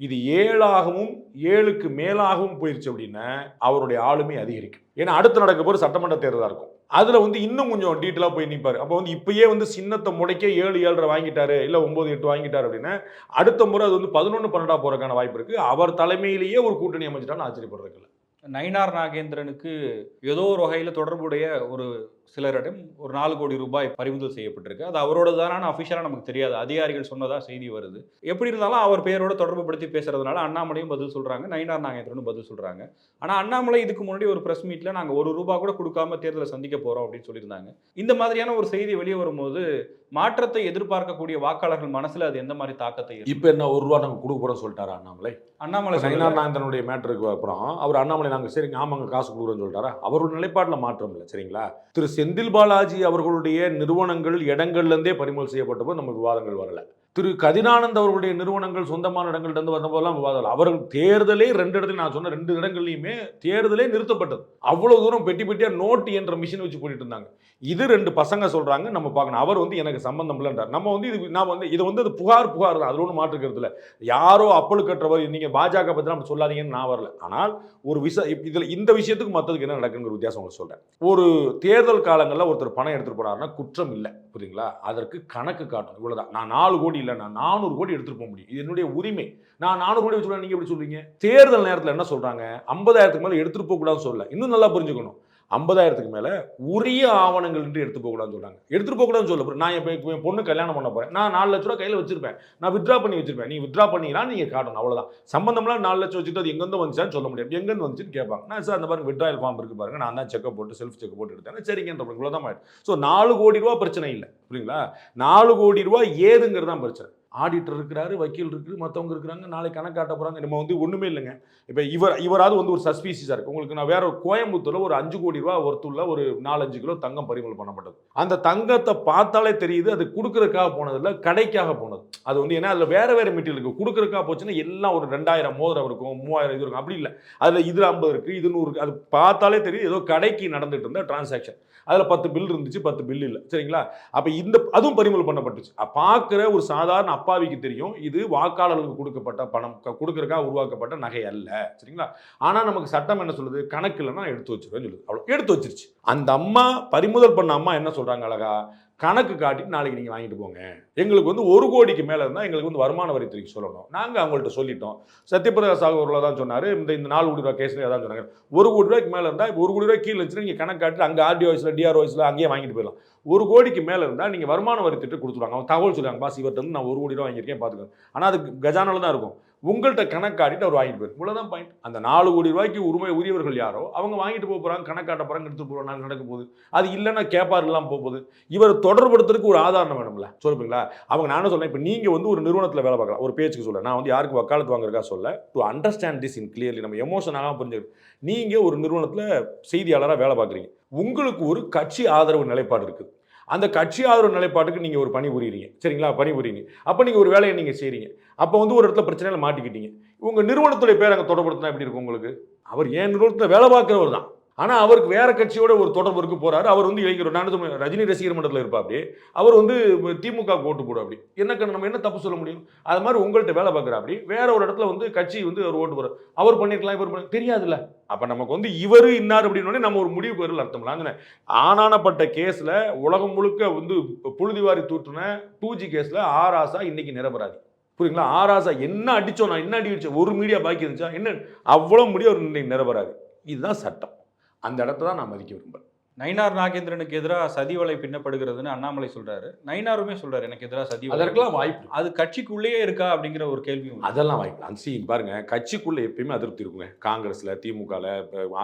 இது ஏழாகவும் ஏழுக்கு மேலாகவும் போயிடுச்சு அப்படின்னா அவருடைய ஆளுமை அதிகரிக்கும். ஏன்னா அடுத்து நடக்க போகிற சட்டமன்ற தேர்தலாக இருக்கும். அதில் வந்து இன்னும் கொஞ்சம் டீட்டெயிலாக போய் நிற்பார் அப்போ வந்து இப்பயே வந்து சின்னத்தை முடைக்க ஏழு ஏழரை வாங்கிட்டாரு இல்லை ஒம்பது எட்டு வாங்கிட்டாரு அப்படின்னா அடுத்த முறை அது வந்து பதினொன்று பன்னெண்டாக போகிறதுக்கான வாய்ப்பு இருக்குது அவர் தலைமையிலேயே ஒரு கூட்டணி அமைச்சிட்டான்னு ஆச்சரியப்படுறதுக்கு நயினார் நாகேந்திரனுக்கு ஏதோ ஒரு வகையில் தொடர்புடைய ஒரு சிலரிடம் ஒரு நாலு கோடி ரூபாய் பறிமுதல் செய்யப்பட்டிருக்கு. அது அவரோட தானே அஃபிஷியலாக நமக்கு தெரியாது. அதிகாரிகள் சொன்னதா செய்தி வருது. எப்படி இருந்தாலும் அவர் பேரோட தொடர்பு படுத்தி பேசுறதுனால அண்ணாமலையும் பதில் சொல்றாங்க. நயினார் நாகேந்திரனும் பதில் சொல்றாங்க. ஆனா அண்ணாமலை இதுக்கு முன்னாடி ஒரு பிரஸ் மீட்ல நாங்க ஒரு ரூபா கூட கொடுக்காம தேர்தலை சந்திக்க போறோம் அப்படின்னு சொல்லியிருந்தாங்க. இந்த மாதிரியான ஒரு செய்தி வெளியே வரும்போது மாற்றத்தை எதிர்பார்க்கக்கூடிய வாக்காளர்கள் மனசுல அது எந்த மாதிரி தாக்கத்தை? இப்போ என்ன ஒரு ரூபா நாங்கள் கொடுக்க போகிறோம் சொல்லிட்டாரா அண்ணாமலை? அண்ணாமலை. சைனார் நாயந்தனுடைய மேட்டருக்கு அப்புறம் அவர் அண்ணாமலை நாங்கள் சரிங்க ஆமாங்க காசு கொடுக்குறோன்னு சொல்லிட்டாரா? அவரோட நிலைப்பாட்டில் மாற்றம் இல்லை சரிங்களா? திரு செந்தில் பாலாஜி அவர்களுடைய நிறுவனங்கள் இடங்கள்லேருந்தே பறிமுதல் செய்யப்பட்டபோது நம்ம விவாதங்கள் வரல. திரு கதிரானந்த் அவர்களுடைய நிறுவனங்கள் சொந்தமான இடங்கள்லேருந்து வந்தபோதெல்லாம் விவாதம். அவர்கள் தேர்தலே ரெண்டு இடத்துல நான் சொன்ன ரெண்டு இடங்கள்லையுமே தேர்தலே நிறுத்தப்பட்டது. அவ்வளோ தூரம் பெட்டி பெட்டியாக நோட்டு என்ற மிஷின் வச்சு போயிட்டு இருந்தாங்க. இது ரெண்டு பசங்க சொல்கிறாங்க நம்ம பார்க்கணும். அவர் வந்து எனக்கு சம்பந்தம் இல்லைன்றார். நம்ம வந்து இது நான் வந்து இது வந்து அது புகார் புகார் தான். அதில் ஒன்றும் மாற்றுக்கிறது இல்லை. யாரோ அப்பழு கட்டுறவர் நீங்கள் பாஜக பற்றி நம்ம சொல்லாதீங்கன்னு நான் வரல. ஆனால் ஒரு விச இதில் இந்த விஷயத்துக்கு மற்றதுக்கு என்ன நடக்குங்கிற வித்தியாசம் உங்களுக்கு சொல்கிறேன் ஒரு தேர்தல் காலங்களில் ஒருத்தர் பணம் எடுத்துகிட்டு போனார்னா குற்றம் இல்லை. புரியுங்களா அதற்கு கணக்கு காட்டும் இவ்வளோதான் நான் நாலு கோடி இல்லை நான் நானூறு கோடி எடுத்துட்டு போக முடியும். இது என்னுடைய உரிமை. நான் நானூறு கோடி வச்சுருவேன் நீங்க எப்படி சொல்றீங்க? தேர்தல் நேரத்தில் என்ன சொல்றாங்க? ஐம்பதாயிரத்துக்கு மேலே எடுத்துட்டு போகக்கூடாதுன்னு சொல்லலை. இன்னும் நல்லா புரிஞ்சுக்கணும். ஐம்பதாயிரத்துக்கு மேலே உரிய ஆவணங்கள் என்று எடுத்து போக கூடாதுன்னு சொல்றாங்க. எடுத்துட்டு சொல்ல நான் இப்போ என் பொண்ணு கல்யாணம் பண்ண போகிறேன் நான் நாலு லட்ச ரூபா கையில் வச்சிருப்பேன். நான் வித்ரா பண்ணி வச்சிருப்பேன். நீ வித்ரா பண்ணிங்கன்னா நீங்கள் காட்டணும். அவ்வளோதான் சம்பந்தம்லாம் நாலு லட்சம் வச்சுட்டு அது எங்கேருந்து வந்துச்சான்னு சொல்ல முடியாது. எங்கேருந்து வந்துச்சுன்னு கேட்பாங்க. நான் சார் அந்த பாருங்க விட்ராயல் ஃபார்ம் இருக்கு பாருங்க. நான் தான் செக்அப் போட்டு செல்ஃப் செக் போட்டு எடுத்தேன். சரிங்கன்ற இவ்வளோ தான் ஸோ நாலு கோடி ரூபா பிரச்சனை இல்லை. புரியுங்களா? நாலு கோடி ரூபா ஏதுங்கிறது தான் பிரச்சனை. ஆடிட்டர் இருக்கிறாரு வக்கீல் இருக்குது மற்றவங்க இருக்கிறாங்க நாளைக்கு கணக்காட்ட போகிறாங்க நம்ம வந்து ஒன்றுமே இல்லைங்க. இப்போ இவர் இவராவது வந்து ஒரு சஸ்பீசியஸாக இருக்குது உங்களுக்கு நான் வேற ஒரு கோயம்புத்தூரில் ஒரு அஞ்சு கோடி ரூபா ஒருத்துள்ள ஒரு நாலஞ்சு கிலோ தங்கம் பறிமுதல் பண்ணப்பட்டது. அந்த தங்கத்தை பார்த்தாலே தெரியுது அது கொடுக்குறதுக்காக போனதில்ல கடைக்காக போனது. அது வந்து ஏன்னா அதில் வேற வேற மெட்டீரியல் இருக்குது கொடுக்குறதுக்காக போச்சுன்னா எல்லாம் ஒரு ரெண்டாயிரம் மோதிரம் இருக்கும் மூவாயிரம் இது இருக்கும். அப்படி இல்லை. அதில் இது ஐம்பது இருக்குது இது நூறு அது பார்த்தாலே தெரியுது ஏதோ கடைக்கு நடந்துட்டு இருந்த டிரான்சாக்ஷன் அதில் பத்து பில் இருந்துச்சு பத்து பில் இல்லை. சரிங்களா? அப்போ இந்த அதுவும் பறிமுதல் பண்ணப்பட்டுச்சு. பார்க்குற ஒரு சாதாரண அப்பாவிக்கு தெரியும். இது வாக்காளர்களுக்கு கொடுக்கப்பட்ட பணம். கொடுக்கறக்காக உருவாக்கப்பட்ட நகை அல்ல. சரிங்களா? ஆனால் நமக்கு சட்டம் என்ன சொல்லுது? கணக்கு இல்லைன்னா எடுத்து வச்சிருவேன் சொல்லுது. அவ்வளோ எடுத்து வச்சிருச்சு. அந்த அம்மா பறிமுதல் பண்ண அம்மா என்ன சொல்கிறாங்க அழகா? கணக்கு காட்டிட்டு நாளைக்கு நீங்கள் வாங்கிட்டு போங்க. எங்களுக்கு வந்து ஒரு கோடிக்கு மேலே இருந்தால் எங்களுக்கு வந்து வருமான வரித்துறைக்கு சொல்லணும். நாங்கள் அவங்கள்ட்ட சொல்லிட்டோம். சத்யபிரதா சாகு தான் சொன்னார். இந்த இந்த நாலு கோடி ரூபா கேஸில் அதான் சொன்னாங்க. ஒரு கோடி ரூபாய்க்கு மேலே இருந்தால் இப்போ ஒரு கோடி ரூபாய் கீழே இருந்துச்சுன்னா நீங்கள் கணக்கு காட்டிட்டு அங்கே ஆர்டிஓ ஆஃபீஸில் டிஆர் ஆஃபீஸில் அங்கேயே வாங்கிட்டு போயிடலாம். ஒரு கோடிக்கு மேலே இருந்தால் நீங்கள் வருமான வரி திட்டம் கொடுத்துருவாங்க. அவங்க தகவல் சொல்லுவாங்க பாஸ் இவர்கிட்ட வந்து நான் ஒரு கோடி ரூபா வாங்கியிருக்கேன் பார்த்துக்கோங்க ஆனால் அது கஜானால தான் இருக்கும். உங்கள்கிட்ட கணக்காட்டிட்டு அவர் வாங்கிட்டு போயிரு. இவ்வளோதான் பாயிண்ட் அந்த நாலு கோடி ரூபாய்க்கு உரிமை உரியவர்கள் யாரோ அவங்க வாங்கிட்டு போக போகிறாங்க கணக்காட்ட போகிறாங்க எடுத்து போகிறாங்க நடக்க போகுது. அது இல்லைன்னா கேப்பார் போக போகுது. இவர் தொடர்படுத்துறதுக்கு ஒரு ஆதாரம் வேணும்ல சொல்லுங்களா அவங்க நானும் சொன்னேன் இப்போ நீங்கள் வந்து ஒரு நிறுவனத்தில் வேலை பார்க்கலாம். ஒரு பேச்சுக்கு சொல்ல நான் வந்து யாருக்கு வக்காலத்து வாங்குறக்கா சொல்ல to understand this in clearly நம்ம எமோஷனாக புரிஞ்சுக்கணும். நீங்கள் ஒரு நிறுவனத்தில் செய்தியாளராக வேலை பார்க்குறீங்க. உங்களுக்கு ஒரு கட்சி ஆதரவு நிலைப்பாடு இருக்குது அந்த கட்சி ஆதரவு நிலைப்பாட்டுக்கு நீங்கள் ஒரு பணி புரியுறீங்க சரிங்களா? பணி புரியுறீங்க அப்போ நீங்கள் ஒரு வேலையை நீங்கள் செய்கிறீங்க அப்போ வந்து ஒரு இடத்துல பிரச்சனையில் மாட்டிக்கிட்டீங்க. உங்கள் நிறுவனத்துடைய பேர் அங்கே தொடர்படுத்தினா எப்படி இருக்கும் உங்களுக்கு? அவர் ஏன் நிறுவனத்தில் வேலை பார்க்குறவர் தான் ஆனால் அவருக்கு வேற கட்சியோட ஒரு தொடர்பு இருக்கு போறாரு. அவர் வந்து இளைஞர் நான் ரஜினி ரசிகர் மன்றத்தில் இருப்பா அவர் வந்து திமுக ஓட்டு போடும் அப்படி. என்ன நம்ம என்ன தப்பு சொல்ல முடியும்? அது மாதிரி உங்கள்கிட்ட வேலை பார்க்குறா அப்படி. வேற ஒரு இடத்துல வந்து கட்சி வந்து அவர் ஓட்டு போறாரு அவர் பண்ணிருக்கலாம் இவர் பண்ண தெரியாதுல்ல. அப்போ நமக்கு வந்து இவர் இன்னார் அப்படின்னு நம்ம ஒரு முடிவு வரல அர்த்தம் நான் ஆனானப்பட்ட கேஸில் உலகம் முழுக்க வந்து புழுதிவாரி தூற்றுன டூ ஜி கேஸில் ஆராசா இன்னைக்கு நிரபராதி. புரியுங்களா? ஆராசா என்ன அடிச்சோம் நான் என்ன அடி அடிச்சோம் ஒரு மீடியா பாக்கி இருந்துச்சா? என்ன? அவ்வளோ முடியும் அவர் இன்னைக்கு நிரபராதி. இதுதான் சட்டம். அந்த இடத்த தான் நான் மதிக்க விரும்புறேன். நயினார் நாகேந்திரனுக்கு எதிராக சதி வலை பின்னப்படுகிறதுன்னு அண்ணாமலை சொல்றாரு. நயினாருமே சொல்றாரு எனக்கு எதிராக சதி. அதற்கெல்லாம் வாய்ப்பு. அது கட்சிக்குள்ளேயே இருக்கா அப்படிங்கிற ஒரு கேள்வியும் இருக்கு. அதெல்லாம் வாய்ப்பு அந்த சீன் பாருங்க கட்சிக்குள்ள எப்பயுமே அதிருப்தி இருக்குங்க. காங்கிரஸ்ல திமுகல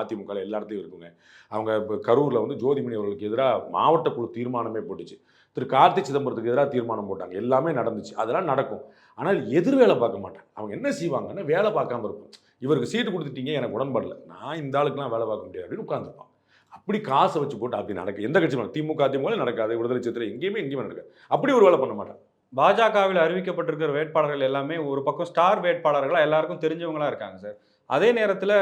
அதிமுகல எல்லா இடத்துலையும் இருக்குங்க. அவங்க இப்போ கரூர்ல வந்து ஜோதிமணி அவர்களுக்கு எதிராக மாவட்ட குழு தீர்மானமே போட்டுச்சு. திரு. கார்த்தி சிதம்பரத்துக்கு எதிராக தீர்மானம் போட்டாங்க. எல்லாமே நடந்துச்சு. அதெல்லாம் நடக்கும். ஆனால் எதிர் வேலை பார்க்க மாட்டாங்க. அவங்க என்ன செய்வாங்கன்னா வேலை பார்க்காம இருக்கும் இவருக்கு சீட்டு கொடுத்துட்டீங்க எனக்கு உடன்படல. நான் இந்த ஆளுக்கெல்லாம் வேலை பார்க்க முடியாது அப்படின்னு உட்காந்துருப்பான் அப்படி காசை வச்சு போட்டு அப்படி நடக்க எந்த கட்சி திமுக திமுக நடக்காது விடுதலை சித்திரை எங்கேயுமே எங்கேயுமே நடக்காது. அப்படி ஒரு வேலை பண்ண மாட்டேன். பாஜகவில் அறிவிக்கப்பட்டிருக்கிற வேட்பாளர்கள் எல்லாமே ஒரு பக்கம் ஸ்டார் வேட்பாளர்களாக எல்லாருக்கும் தெரிஞ்சவங்களா இருக்காங்க சார். அதே நேரத்தில்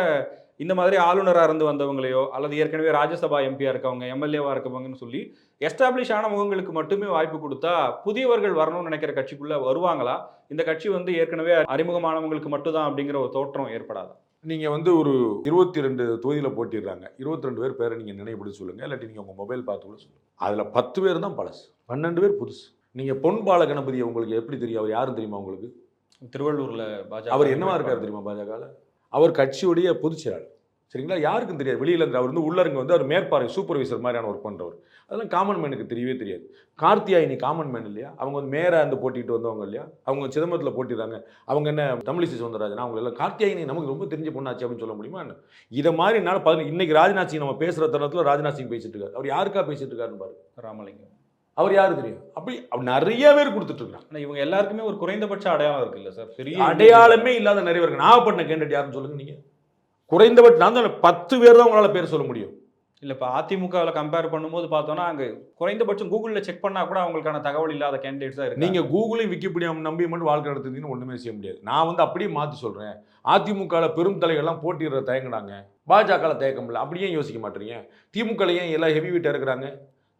இந்த மாதிரி ஆளுநராக இருந்து வந்தவங்களையோ அல்லது ஏற்கனவே ராஜ்யசபா எம்பியா இருக்கவங்க எம்எல்ஏவா இருக்கவங்கன்னு சொல்லி எஸ்டாப்ளிஷ் ஆன முகங்களுக்கு மட்டுமே வாய்ப்பு கொடுத்தா புதியவர்கள் வரணும்னு நினைக்கிற கட்சிக்குள்ள வருவாங்களா? இந்த கட்சி வந்து ஏற்கனவே அறிமுகமானவங்களுக்கு மட்டும்தான் அப்படிங்கிற ஒரு தோற்றம் ஏற்படாதா? நீங்க வந்து ஒரு இருபத்தி ரெண்டு தொகுதியில் போட்டிடுறாங்க. இருபத்தி ரெண்டு பேர் பேரை நீங்க நினைவுபடுத்தி சொல்லுங்க. இல்லாட்டி நீங்க உங்க மொபைல் பார்த்து கூட சொல்லுங்க. அதுல பத்து பேர் தான் பழசு. பன்னெண்டு பேர் புதுசு. நீங்க பொன் பால கணபதி உங்களுக்கு எப்படி தெரியும்? அவர் யாரும் தெரியுமா உங்களுக்கு? திருவள்ளூர்ல பாஜக அவர் என்னவா இருக்காரு தெரியுமா பாஜகவில் அவர் கட்சியுடைய பொதுச் செயலாளர். சரிங்களா? யாருக்கும் தெரியாது. வெளியில இருந்து அவர் வந்து உள்ளரங்க வந்து அவர் மேற்பார்வை சூப்பர்வைசர் மாதிரியான ஒர்க் பண்றவர். அதெல்லாம் காமன் மேனுக்கு தெரியவே தெரியாது. கார்த்தியாயினி காமன் மேன் இல்லையா? அவங்க வந்து மேரா இருந்து போட்டிட்டு வந்தவங்க இல்லையா? அவங்க சிதம்பரத்தில் போட்டிடுறாங்க. அவங்க என்ன தமிழிசை சவுந்தரராஜன்? அவங்க எல்லாம் கார்த்தியாயினி நமக்கு ரொம்ப தெரிஞ்ச பொண்ணாச்சு அப்படின்னு சொல்ல முடியுமா என்ன? இதை மாதிரி என்னால் பதின இன்னைக்கு ராஜ்நாத் சிங் நம்ம பேசுற தருணத்தில் ராஜ்நாத் சிங் பேசிட்டு இருக்காரு. அவர் யாருக்கா பேசிட்டு இருக்காருன்னு பாரு ராமலிங்கம். அவர் யாரு தெரியும்? அப்படி அவர் நிறைய பேர் கொடுத்துட்டு இருக்காங்க. இவங்க எல்லாருக்குமே ஒரு குறைந்தபட்ச அடையாளம் இருக்குல்ல சார்? பெரிய அடையாளமே இல்லாத நிறைய பேருக்கு நாகப்பட்டினம் கேண்டிடேட் யாருன்னு சொல்லுங்க நீங்க. குறைந்தபட்சம் நான் தான் பத்து பேர் தான் உங்களால பேர் சொல்ல முடியும். இல்ல இப்போ அதிமுகவில் கம்பேர் பண்ணும்போது பார்த்தோம்னா அங்க குறைந்தபட்சம் கூகுளில் செக் பண்ணா கூட அவங்களுக்கான தகவல் இல்லாத கேண்டிடேட்ஸ் தான் இருக்கு நீங்க கூகுளையும் விக்கிபீடியா நம்பி மட்டும் வாழ்க்கை நடத்துறதுன்னு ஒண்ணுமே செய்ய முடியாது. நான் வந்து அப்படியே மாத்தி சொல்றேன். அதிமுகல பெரும் தலைகள்லாம் போட்டிடுற தயங்கினாங்க. பாஜகல தயக்கம் இல்லை. அப்படியே யோசிக்க மாட்டீங்க? திமுக ஏன் எல்லாம் ஹெவி வீட்டா இருக்கிறாங்க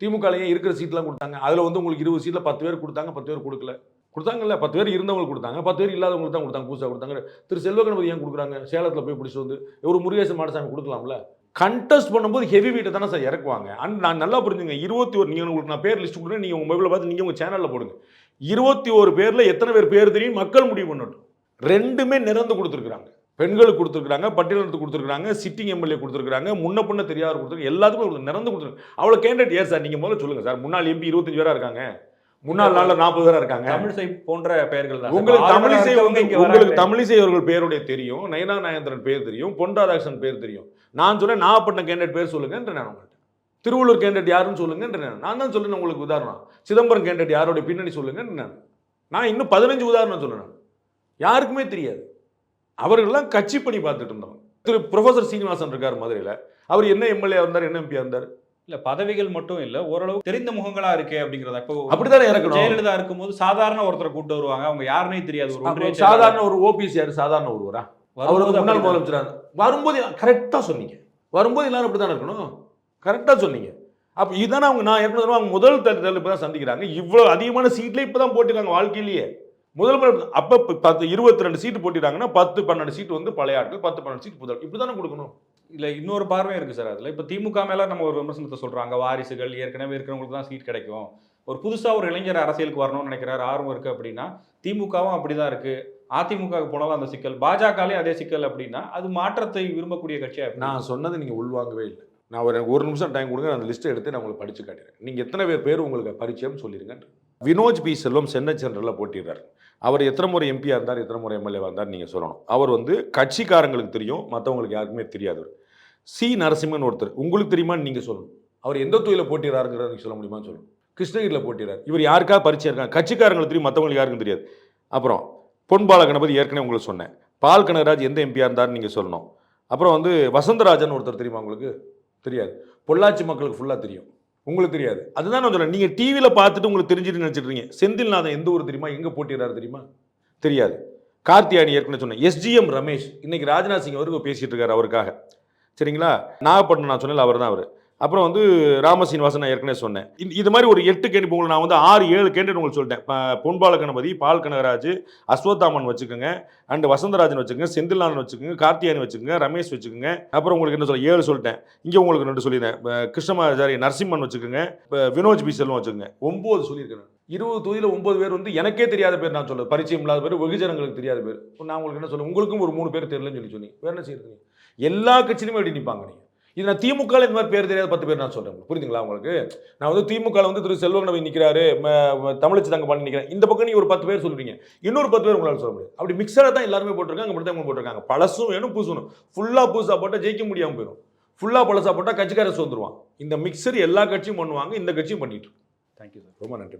திமுக ஏன் இருக்கிற சீட்லாம் கொடுத்தாங்க? அதுல வந்து உங்களுக்கு இருபது சீட்ல பத்து பேர் கொடுத்தாங்க பத்து பேர் கொடுக்கல. கொடுத்தாங்கல்ல பத்து பேர் இருந்தவங்களுக்கு கொடுத்தாங்க. பத்து பேர் இல்லாதவங்களுக்கு தான் கொடுத்தாங்க புதுசாக கொடுத்தாங்க. திரு செல்வகணபதி ஏன் கொடுக்குறாங்க? சேலத்தில் போய் பிடிச்சிட்டு வந்து ஒரு முருகேசன் மாடசாமி கொடுக்கலாம்ல? கண்டெஸ்ட் பண்ணும்போது ஹெவி வீட்டை தானே சார் இறக்குவாங்க. அண்ட் நான் நல்லா புரிஞ்சுங்க இருபத்தி ஒரு நீங்கள் உங்களுக்கு நான் பேர் லிஸ்ட் கொடுக்குறேன் நீங்கள் உங்கள் மொபைலில் பார்த்து நீங்கள் உங்கள் சேனலில் போடுங்க. இருபத்தி ஒரு பேரில் எத்தனை பேர் பேர் தெரியும்? மக்கள் முடிவு பண்ணட்டும். ரெண்டுமே நிறந்து கொடுத்துருக்குறாங்க. பெண்களுக்கு கொடுத்துருக்குறாங்க பட்டியலத்துக்கு கொடுத்துருக்காங்க சிட்டிங் எம்எல்ஏ கொடுத்துருக்காங்க முன்ன பொண்ணை தெரியாத கொடுத்துருக்கு எல்லாத்துக்கும் நிறந்து கொடுத்துருக்காங்க அவ்வளோ கேண்டிடேட் ஏன் சார் நீங்கள் முதல்ல சொல்லுங்கள் சார் முன்னாள் எம்பி இருபத்தஞ்சு பேராக இருக்காங்க. முன்னாள் நாளில் நாற்பது பேரா இருக்காங்க. தமிழிசை போன்ற பெயர்கள் தான். உங்களுக்கு தமிழிசை வந்து உங்களுக்கு. தமிழிசை அவர்கள் பேருடைய தெரியும். நயனா நாயந்திரன் பேர் தெரியும். பொன் ராதாகிருஷ்ணன் பேர் தெரியும். நான் சொன்னேன் நாகப்பட்டினம் கேண்டிடேட் பேர் சொல்லுங்கன்ற நான் உங்கள்கிட்ட திருவள்ளூர் கேண்டிடேட் யாருன்னு சொல்லுங்கன்ற நான். நான் தான் சொல்லுறேன் உங்களுக்கு உதாரணம். சிதம்பரம் கேண்டிடேட் யாருடைய பின்னணி சொல்லுங்கன்ற நான். நான் இன்னும் பதினஞ்சு உதாரணம் சொல்லணும் யாருக்குமே தெரியாது. அவர்கள்லாம் கட்சி பணி பார்த்துட்டு இருந்தவங்க. திரு ப்ரொஃபசர் சீனிவாசன் இருக்கார் மதுரையில். அவர் என்ன எம்எல்ஏ இருந்தார் என்ன எம்பியா இருந்தார்? இல்ல பதவிகள் மட்டும் இல்ல ஓரளவு தெரிந்த முகங்களா இருக்கே அப்படிங்கறத இப்போ அப்படித்தானே இறக்கணும்? ஜெயலலிதா இருக்கும்போது சாதாரண ஒருத்தரை கூட்டு வருவாங்க. அவங்க யாருன்னே தெரியாது. ஒரு சாதாரண ஒரு ஓபிசி யார்? சாதாரண ஒருவரா? அவர் வரும்போது வந்து முன்னாள். முதலமைச்சர்? வரும்போது கரெக்டாக சொன்னீங்க. வரும்போது எல்லாரும் அப்படி தானே இருக்கணும் கரெக்டாக சொன்னீங்க. அப்போ இதுதானே அவங்க நான் ஏற்கனவே அவங்க முதல் தேர்தல் இப்போ தான் சந்திக்கிறாங்க. இவ்வளோ அதிகமான சீட்ல இப்போ தான் போட்டிருக்காங்க வாழ்க்கையிலேயே. முதல் முறை அப்போ பத்து இருபத்தி ரெண்டு சீட்டு போட்டிருக்காங்கன்னா பத்து பன்னெண்டு சீட்டு வந்து பழைய ஆட்கள் பத்து பன்னெண்டு சீட் புதல். இப்படி தானே கொடுக்கணும்? இல்ல இன்னொரு பார்வையும் இருக்கு சார் அதுல. இப்ப திமுக மேல நம்ம ஒரு விமர்சனத்தை சொல்றாங்க. வாரிசுகள் ஏற்கனவே இருக்கிறவங்களுக்கு தான் சீட் கிடைக்கும். ஒரு புதுசா ஒரு இளைஞர் அரசியலுக்கு வரணும்னு நினைக்கிறாரு ஆர்வம் இருக்கு அப்படின்னா திமுகவும் அப்படிதான் இருக்கு. அதிமுக போனாலும் அந்த சிக்கல் பாஜகலையும் அதே சிக்கல் அப்படின்னா அது மாற்றத்தை விரும்பக்கூடிய கட்சியா எப்படி? நான் சொன்னது நீங்கள் உள்வாங்கவே இல்லை. நான் ஒரு ஒரு நிமிஷம் டைம் கொடுங்க அந்த லிஸ்ட்டை எடுத்து நான் உங்களுக்கு படித்து காட்டுறேன். நீங்கள் எத்தனை பேர் பேர் உங்களுக்கு பரிச்சயம் சொல்லிடுங்க வினோஜ் பி. செல்வம் சென்னை சென்ட்ரலில் போட்டிடுறார். அவர் எத்தனை முறை எம்பியாக இருந்தார் எத்தனை முறை எம்எல்ஏ இருந்தார் நீங்கள் சொல்லணும். அவர் வந்து கட்சிக்காரங்களுக்கு தெரியும் மற்றவங்களுக்கு யாருக்குமே தெரியாது. சி நரசிம்மன் ஒருத்தர். உங்களுக்கு தெரியுமான்னு நீங்கள் சொல்லணும். அவர் எந்த தொழிலில் போட்டிடுறாருங்கிறத நீங்கள் சொல்ல முடியுமான்னு சொல்லணும். கிருஷ்ணகிரியில் போட்டிடுறார் இவர் யாருக்கா பரிச்சயம் இருக்காங்க கட்சிக்காரங்களுக்கு தெரியும் மற்றவங்களுக்கு யாருக்கும் தெரியாது. அப்புறம் பொன்பால கணபதி ஏற்கனவே உங்களுக்கு சொன்னேன். பால் கனகராஜ் எந்த எம்பியாக இருந்தார்னு நீங்கள் சொல்லணும். அப்புறம் வந்து வசந்தராஜன் ஒருத்தர் தெரியுமா உங்களுக்கு? தெரியாது. பொள்ளாச்சி மக்களுக்கு ஃபுல்லாக தெரியும். உங்களுக்கு தெரியாது. அதுதான் நான் சொல்கிறேன் நீங்கள் டிவியில் பார்த்துட்டு உங்களுக்கு தெரிஞ்சுட்டு நினச்சிட்டு இருக்கீங்க செந்தில்நாதன் எந்த ஊர் தெரியுமா? எங்கே போட்டிடுறாரு தெரியுமா? தெரியாது. கார்த்தியானி ஏற்கனவே சொன்னேன். எஸ்ஜிஎம் ரமேஷ். இன்னைக்கு ராஜ்நாத் சிங் அவருக்கு பேசிகிட்டு இருக்காரு அவருக்காக. சரிங்களா? நாகப்பட்டினம் நான் சொன்னேன் அவர் தான் அவர். அப்புறம் வந்து ராமசீனிவாசன் நான் ஏற்கனவே சொன்னேன். இது மாதிரி ஒரு எட்டு கேண்டிடேட் உங்களுக்கு நான் வந்து ஆறு ஏழு கேண்டிடேட் உங்களுக்கு சொல்லிட்டேன். பொன்பால கணபதி பால் கனகராஜ் அஸ்வத்தாமன் வச்சுக்கோங்க அண்ட் வசந்தராஜன் வச்சுக்கோங்க செந்தில்நாதன் வச்சுக்கோங்க கார்த்தியானி வச்சுக்கோங்க ரமேஷ் வச்சுக்கோங்க. அப்புறம் உங்களுக்கு என்ன சொல்ல ஏழு சொல்லிட்டேன். இங்கே உங்களுக்கு ரெண்டு சொல்லியிருந்தேன். கிருஷ்ணமாச்சாரி நரசிம்மன் வச்சுக்கோங்க இப்போ வினோஜ் பி செல்வம் வச்சுக்கோங்க. ஒம்பது சொல்லியிருக்கேன் இருபது தொகுதியில் ஒன்பது பேர் வந்து எனக்கே தெரியாத பேர் நான் சொல்ல பரிச்சயம் இல்லாத பேர் வெகுஜனங்களுக்கு தெரியாத பேர். நான் உங்களுக்கு என்ன சொல்லுவேன் உங்களுக்கும் ஒரு மூணு பேர் தெரியலன்னு சொல்லி சொன்னீங்க. வேற என்ன செய்யுங்க எல்லா கட்சியிலுமே எப்படி நிற்பாங்க நீங்கள் இது நான் திமுக இந்த மாதிரி பேர் தெரியாத பத்து பேர் நான் சொல்றேன். புரியுதுங்களா உங்களுக்கு? நான் வந்து திமுக வந்து திரு செல்வகணவி நிற்கிறாரு தமிழச்சி தங்க பண்ணி நிற்கிறேன் இந்த பக்கம் நீ ஒரு பத்து பேர் சொல்றீங்க. இன்னொரு பத்து பேர் உங்களால் சொல்ல முடியாது. அப்படி மிக்சராக தான் எல்லாருமே போட்டிருக்காங்க அப்படி தான் போட்டிருக்காங்க. பழசும் வேணும் புதுசும் வேணும் ஃபுல்லாக புதுசாக போட்டால் ஜெயிக்க முடியாமல் போயிடும் ஃபுல்லாக பழசா போட்டால் கட்சிக்காரர் வந்துருவான் இந்த மிக்சர் எல்லா கட்சியும் பண்ணுவாங்க இந்த கட்சியும் பண்ணிட்டு you சார் ரொம்ப நன்றி